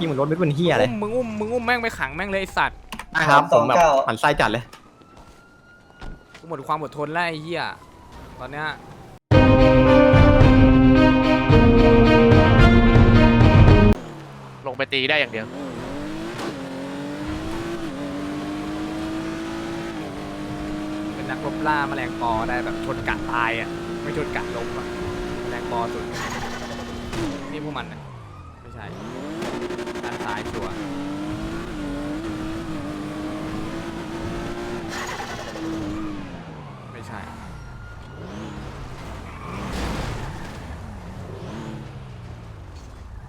ยิงมันรถไม่เป็นเฮียอะไรอุ้มมึงอุ้มมึงอุ้มแม่งไปขังแม่งเลยไอสัตว์นะครับผมแบบหมันไส้จัดเลยกูหมดความอดทนแล้วไอ้เหี้ยตอนเนี้ยลงไปตีได้อย่างเดียว เป็นนักรบล่าแมลงปอได้แบบชนกัดตายอะไม่ชนกัดล้มอะแมลงปอสุดนี่พวกมันนะไม่ใช่ด้าน ซ้ายชัวร์ไม่ใช่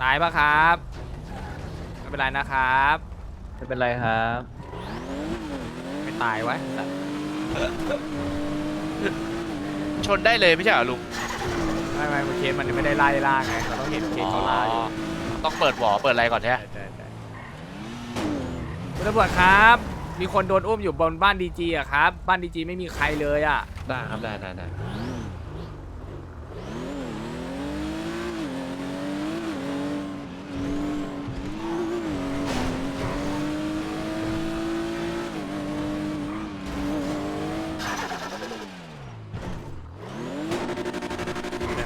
ตายปะครับ ไม่เป็นไรนะครับ ไม่เป็นไรครับ ไม่ตายวะสัตว์ชนได้เลยไม่ใช่เหรอลุงไม่ไม่เคสมันยังไม่ได้ไล่ล่าไงเราต้องเห็นเคสเขาล่าอยู่ต้องเปิดหวอเปิดอะไรก่อนใช่ไหม ใช่ใช่คุณ ตำรวจครับ มีคนโดนอุ้มอยู่บนบ้านดีจีอะครับ บ้านดีจีไม่มีใครเลยอะได้ครับได้ได้ได้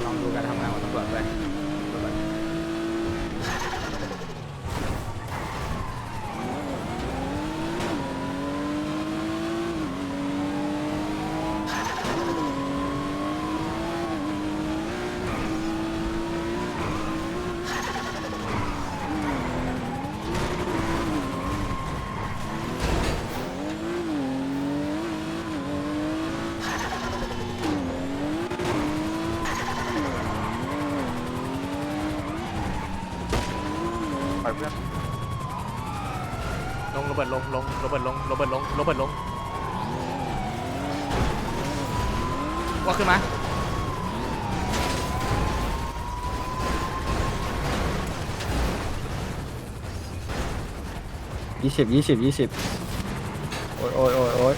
ยวลองดูการทำงานของตำรวจด้วยตำรวจปล่อยเพื่อนลงโรเบิร์ตลงลงโรเบิร์ตลงโรเบิร์ตลงโรเบิร์ตลงว่าขึ้นมายี่สิบยี่สิบยี่สิบโอ้ยโอ้ยโอ้ยโอ้ย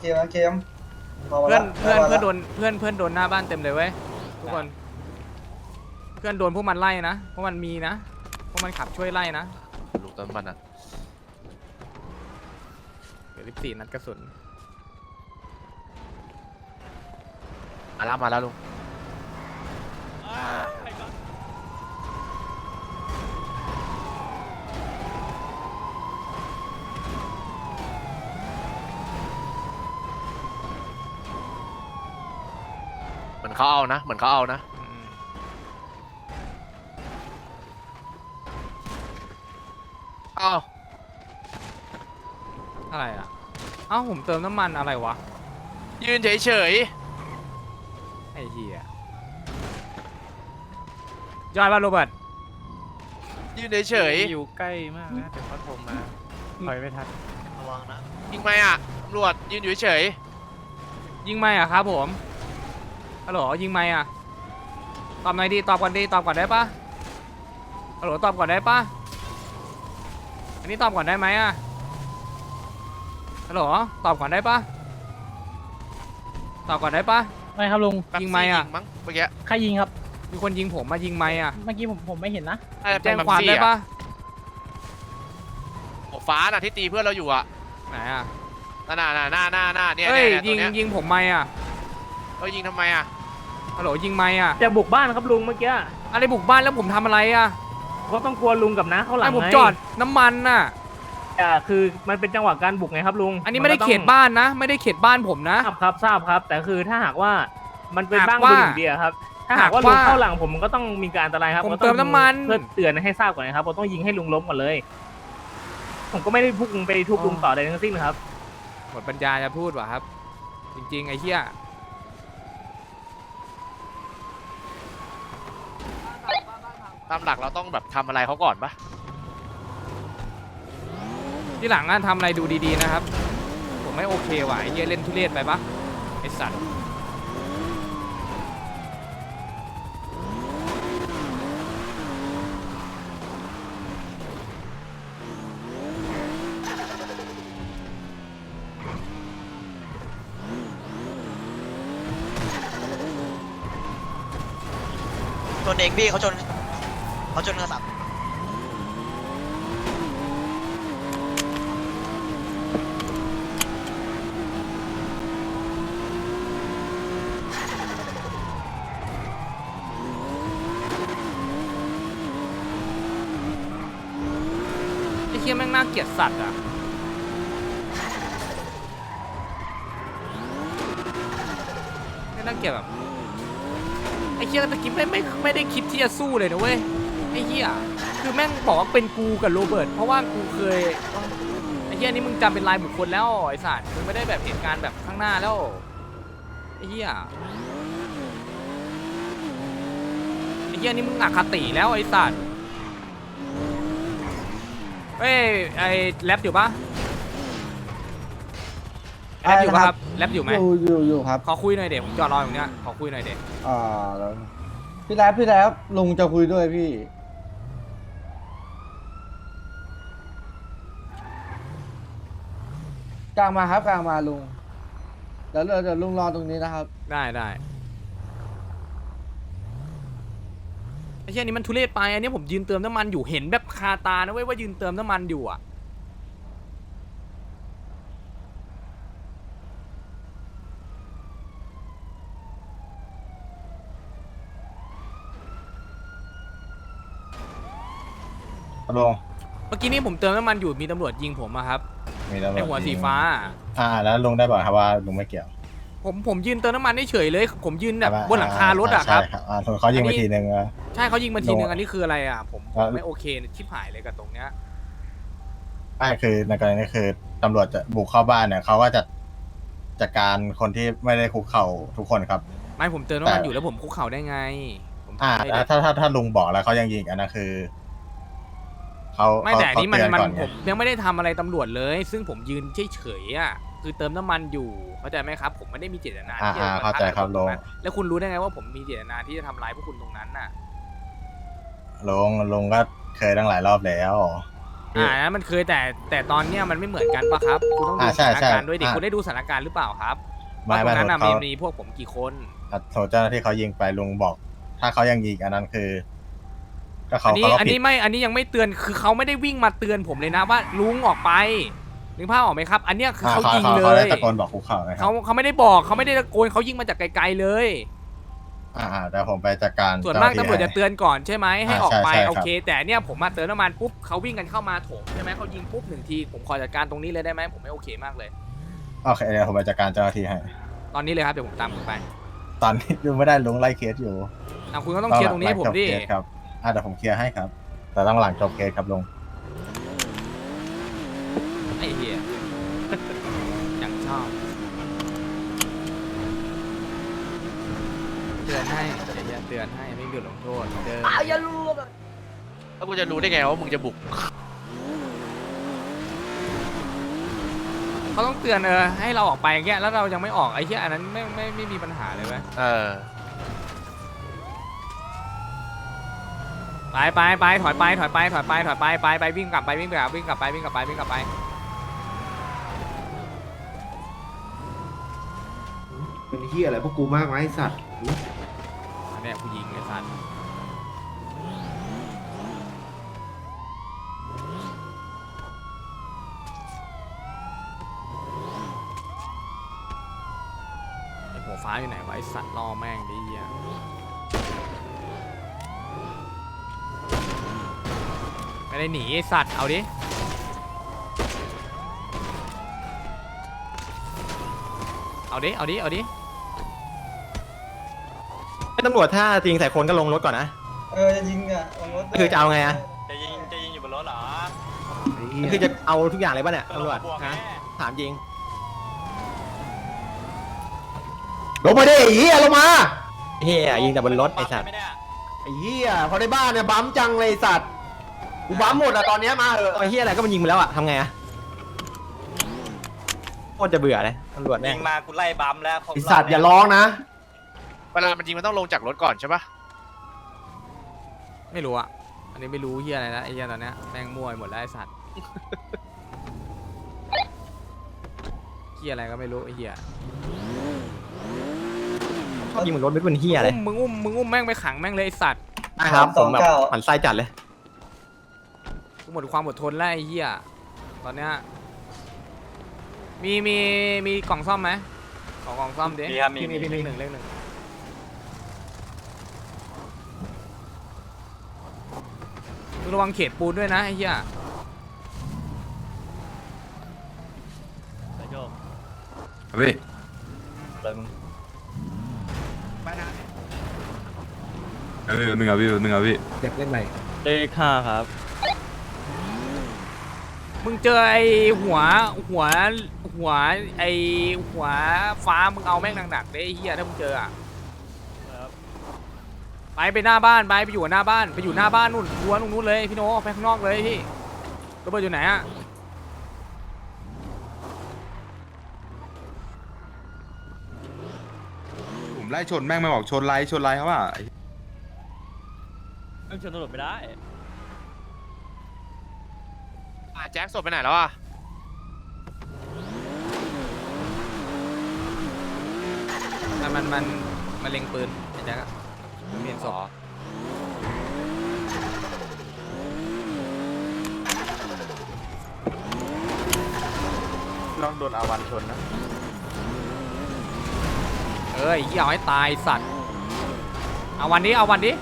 เกมลันเกมมาเพื่อนละเพื่อนมาละเพื่อนโดนเพื่อนเพื่อนโดนหน้าบ้านเต็มเลยเว้ยทุกคน เพื่อนโดนพวกมันไล่นะพวกมันมีนะพวกมันขับช่วยไล่นะลุงต้นมันอะเหลือสิบสี่นัดกระสุนมาแล้วมาแล้วลุง อนเขาเอานะ เหมือนเขาเอานะอืมเอ้าอะไรอะเอ้าผมเติมน้ำมันอะไรวะ ยืนเฉยไอ้เหี้ยยอดป่ะโรเบิร์ตๆ ยืนเฉยอยู่ใกล้มากนะเดี๋ยวเขาโทรมาถอยไม่ทันๆยิงไหมอะตำรวจยืนอยู่เฉยยิงไม่อะครับผม ฮัลโหลยิงไม่อะ ตอบหน่อยดิตอบก่อนดิตอบก่อนได้ปะฮัลโหลตอบก่อนได้ปะอันนี้ตอบก่อนได้ไหมอะ ฮัลโหลตอบก่อนได้ปะตอบก่อนได้ปะ ไม่ครับลุงๆแป๊บยิงไหมอะซี่มั้งเมื่อกี้ใครยิงครับ มีคนยิงผมมายิงไม่อะ เมื่อกี้ผมผมไม่เห็นนะ น่าจะเป็แจ้นงแป๊บความซี่ได้อะปะหัวฟ้าน่ะที่ตีเพื่อนเราอยู่อะไหนอะหน้าหน้าหน้าหน้าหน้าเนี่ยเฮ้ยเนี่ยิงตรเนี้ยิงผมไหมอะ เอ้ยยิงทำไมอะฮัลโหลยิงไหมอะจะบุกบ้านครับลุงเมื่อกี้อะไรบุกบ้านแล้วผมทำอะไรอะเขาต้องกลัวลุงกับน้าเขาหลัไอ้งผมไงจอดน้ำมันน่ะ อ่าคือมันเป็นจังหวะการบุกไงครับลุงอันนี้ไม่ได้ก็ต้งเขตบ้านนะ ไม่ได้เขตบ้านผมนะ ทราบครับทราบครับ แต่คือถ้าหากว่ามันเป็นหากบ้างว่าบุญอย่างเดียวครับ ถ้าหากว่าหากลุว่างเข้าหลังผมมันก็ต้องมีการอันตรายครับผมก็ต้องเติมน้ำมัน เพื่อเตือนให้ทราบก่อนนะครับเราต้องยิงให้ลุงล้มก่อนเลย ผมก็ไม่ได้พุ่งไปทุบลุงต่อใดทั้งสิ้นครับ หมดปัญญาจะพูดว่ะครับ จริงๆไอ้เหี้ย ตามหลักเราต้องแบบทำอะไรเขาก่อนปะที่หลังอะทำอะไรดูดีๆนะครับ ผมไม่โอเคว่ะไอ้เหี้ยเล่นทุเรศไปปะไอ้สัตว์ชนเองพี่เขาชน เขาชนกระสับไอ้เหี้ยแม่งน่าเกลียดสัตว์อะไม่น่าเกลียดแบบไอ้เหี้ยตะกี้ไม่ไม่ไม่ได้คิดที่จะสู้เลยนะเว้ย ไอ้เหี้ยคือแม่งบอกว่าเป็นกูกับโรเบิร์ตเพราะว่ากูเคยไอ้เหี้ยนี่มึงจำเป็นรายบุคคลแล้วไอ้สัตว์มึงไม่ได้แบบเหตุการณ์แบบข้างหน้าแล้วไอ้เหี้ยไอ้เหี้ยนี่มึงอคติแล้วไอ้สัตว์เอ้ยไอ้แรปอยู่ปะแรปอยู่ปะครับแรปอยู่ไหมอยู่อยู่อยู่ครับขอคุยหน่อยเด็กผมจอดรออยู่เนี้ยขอคุยหน่อยเด็กอ่าแล้วพี่แล้พี่แล้ลุงจะคุยด้วยพี่ กลางมาครับกลางมาลุงเดี๋ยวเดี๋ยวเดี๋ยวลุงรอตรงนี้นะครับ ได้ได้ไอ้เช่นนี้มันทุเรศไปอันนี้ผมยืนเติมน้ำมันอยู่เห็นแบบคาตานะเว้ยว่ายืนเติมน้ำมันอยู่อะลงเมื่อกี้นี้ผมเติมน้ำมันอยู่มีตำรวจยิงผมอะครับ มีตำรวจไอหัวสีฟ้า อ่า แล้วลุงได้บอกครับว่าลุงไม่เกี่ยวผมผมยืนเติมน้ำมันเฉยๆเลย ผมยืนแบบบนหลังคารถอะครับใช่อ่าเขายิงไปทีนึงอะใช่เขายิงมาทีนึงโดนอันนี้คืออะไรอะ ผมผแล้มวไม่โอเคชิบหายเลยกับตรงเนี้ยไม่คือในกรณีนี้คือตำรวจจะบุกเข้าบ้านเนี่ยเขาก็จะจัดการคนที่ไม่ได้คุกเข่าทุกคนครับ ไม่ผมเติมน้ำมันแต่อยู่แล้วผมคุกเข่าได้ไงผมอ่าทำให้เด็กถ้าถ้าถ้าลุงบอกแล้วเขายังยิงอันนั้นคือ เขาไม่เขาแต่อันนี้มันเขามันเตือก่อไงผมยังไม่ได้ทำอะไรตำรวจเลย ซึ่งผมยืนเฉยๆอะคือเติมน้ำมันอยู่เข้าใจไหมครับ ผมไม่ได้มีเจตนาอ่าที่จะอ่ามาเข้าใจครับทำลุงตนั้นแล้วคุณรู้ได้ไงว่าผมมีเจตนาที่จะทำร้ายพวกคุณตรงนั้นน่ะลุงลุงก็เคยตั้งหลายรอบแล้ว อ่านั้นมันเคยแต่แต่ตอนเนี้ยมันไม่เหมือนกันปะครับ คุณต้องดูอ่าสใช่ถานใช่การณ์ด้วยดิอ่า คุณได้ดูสถานการณ์หรือเปล่าครับไม่ว่าตรไม่งนั้นน่ะเขามีมีพวกผมกี่คนอะโทรเจ้าหน้าที่เขายิงไปลุงบอก ถ้าเขายังยิงอันนั้นคือ ก็เขาอันนี้เขาก็อันผินี้ดไม่อันนี้ยังไม่เตือนคือเขาไม่ได้วิ่งมาเตือนผมเลยนะว่าลุงออกไปนึกภาพออกไหมครับ อันเนี้ยคืออ่าเขาเขายิงเขาเลเขาได้ยตะโกนบอกคุกเข่านะครัเขาบเขาไม่ได้บอกเขาไม่ได้ตะโกนเขายิงมาจากไกลๆเลย อ่าอ่าเดี๋ยวผมไปจัดการส่วนมากเจ้ตำรวจหจะน้าที่เตือนก่อนใช่ไหมให้อ่าออกไปใช่ใช่ครับ โอเค แต่เนี่ยผมมาเติมน้ำมันปุ๊บเขาวิ่งกันเข้ามาโถงใช่ไหมเขายิงปุ๊บหนึ่งทีผมขอจัดการตรงนี้เลยได้ไหมผมไม่โอเคมากเลย โอเคเดี๋ยวผมไปจัดการเจ้าหน้าที่ให้ ตอนนี้เลยครับเดี๋ยวผมตามคุณไปตอนนี้ดูไม่ได้ลุงไล่เคสอยู่อะคุณก็ต้องเคลียร์ตรงนี้ให้ผมดิหลังจบเคสครับ อ่าเดี๋ยวผมเคลียร์ให้ครับ แต่ต้องหลังจบเคสครับลุงไอ้เหี้ย อย่างชอบเตือนให้เดี๋ยวจะเตือนให้ไม่มีบทลงโทษเดิมแล้วกูจะรู้ได้ไงว่ามึงจะบุก เขาต้องเตือนเออให้เราออกไปอย่างเงี้ยแล้วเรายังไม่ออกไอ้เหี้ยอันนั้นไม่ไม่ไม่มีปัญหาเลยไหมเออ ไปไปไปถอยไปถอยไปถอยไปถอยไปไปไปวิ่งกลับไปวิ่งกลับวิ่งกลับไปวิ่งกลับไปวิ่งกลับไปเป็นเฮียอะไรพวกกูมากไหมไอ้สัตว์อันเนี้ยผู้หญิงไอ้สัตว์หัวฟ้าอยู่ไหนวะไอสัตว์ล่อแม่งดิเหี้ย ไม่ได้หนีไอสัตว์ เอาดิ เอาดิ เอาดิ เอาดิตำรวจถ้าจริงใส่คนก็ลงรถก่อนนะ เออจะยิงอะลงรถคือจะเอาไงอะ จะยิงจะยิงอยู่บนรถเหรอไอ้เหี้ยคือจะเอาทุกอย่างเลยป่ะเนี่ยตำรวจฮะถามจริงลงมาดิไอ้เฮียลงมาเฮียยิงแต่บนรถไอ้สัตว์ ไอ้เฮียพอในบ้านเนี่ยบั๊มจังเลยไอ้สัตว์ กูบั๊มหมดอะตอนเนี้ยมาเถอะไอ้เฮียอะไรก็มันยิงไปแล้วอะทำไงอะโคตรจะเบื่อเลยตำรวจยิเนี่ยงมากูไล่บัมแล้วไอ้สัตว์อย่าร้องนะ เวลามันยิงมันต้องลงจากรถก่อนใช่ปะไม่รู้อะอันนี้ไม่รู้เฮียอะไรนะไอ้เฮียตอนเนี้ยแม่งมั่วไปหมดแล้วไอ้สัตว์ เฮียอะไรก็ไม่รู้ไอ้เฮียชอบยิงบนรถไม่เป็นเฮียอะไรอุ้มมึงอุ้มมึงอุ้มแม่งไปขังแม่งเลยไอ้สัตว์ นะครับผมแบบหมันไส้จัดเลย กูหมดความอดทนแล้วไอ้เฮียตอนเนี้ยมีมีมีกล่องซ่อมไหมขอกล่องซ่อมดิมีครับมีมีเลขหนึ่งเลขหนึ่งมึงระวังเขตปูนด้วยนะไอ้เหี้ยพี่ไปนะเออหนึ่งอะพี่หนึ่งอะพี่เด็กเล่นไหนเลขห้าครับ มึงเจอไอ้หัวหัวหัวไอ้หัวฟ้ามึงเอาแม่งหนักๆเลยไอ้เหี้ยถ้ามึงเจออะไปไปหน้าบ้านไปไปอยู่หน้าบ้านไปอยู่หน้าบ้านนู่นรั้วตรงนู้นเลยพี่โนไปข้างนอกเลยพี่ระเบิดอยู่ไหนอะผมไล่ชนแม่งไม่บอกชนไล่ชนไล่เขาว่าต้องชนตำรวจไม่ได้ อะแจ็คศพไปไหนแล้วอะมันมันมันมันเล็งปืนไอ้แจ๊คอะมันเปลี่ยนศพลองโดนอาวันชนนะ เอ้ยเหี้ยเอาให้ตายสัตว์เอาวันนี้เอาวันนี้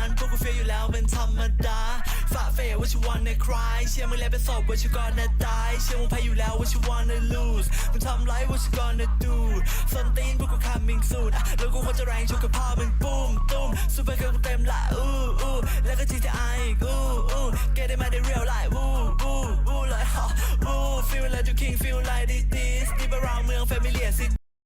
านพวกกูเฟลอยู่แล้วเป็นธรรมดาฝ่าเฟยว่าชิวันในคลายเชื่อมึงแล้วเป็นศพว่าชิกอนในตายเชื่อมึงแพ้อยู่แล้วว่าชิวันใน lose มึงทำไรว่าชิกอนใน do สันตีนพวกกู coming soon แล้วกูคงจะแรงชกกับพ่อมึงปุ้มตุ้มซูเปอร์เกิร์ลกูเต็มละอู้อู้แล้วก็จีจะไออู้อู้แกได้มาได้ real life อู้อู้อู้เลยฮะอู้ feel like you king feel like this this deep around เมือง familiar city